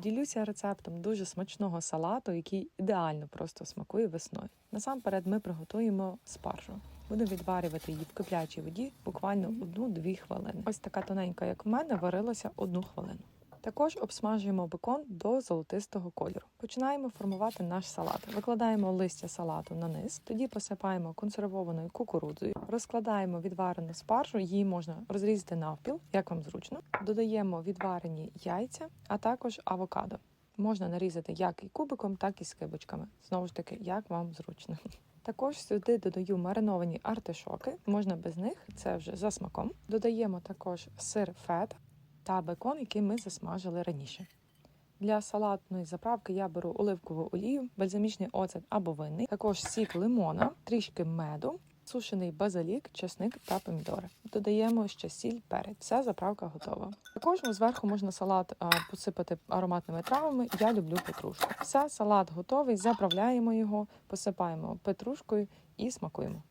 Ділюся рецептом дуже смачного салату, який ідеально просто смакує весною. Насамперед ми приготуємо спаржу. Будемо відварювати її в киплячій воді буквально 1-2 хвилини. Ось така тоненька, як в мене, варилася одну хвилину. Також обсмажуємо бекон до золотистого кольору. Починаємо формувати наш салат. Викладаємо листя салату на низ, тоді посипаємо консервованою кукурудзою, розкладаємо відварену спаржу, її можна розрізати навпіл, як вам зручно. Додаємо відварені яйця, а також авокадо. Можна нарізати як і кубиком, так і скибочками. Знову ж таки, як вам зручно. Також сюди додаю мариновані артишоки, можна без них, це вже за смаком. Додаємо також сир фет та бекон, який ми засмажили раніше. Для салатної заправки я беру оливкову олію, бальзамічний оцет або винний, також сік лимона, трішки меду, сушений базилік, чесник та помідори. Додаємо ще сіль, перець. Вся заправка готова. Також зверху можна салат посипати ароматними травами. Я люблю петрушку. Все, салат готовий. Заправляємо його, посипаємо петрушкою і смакуємо.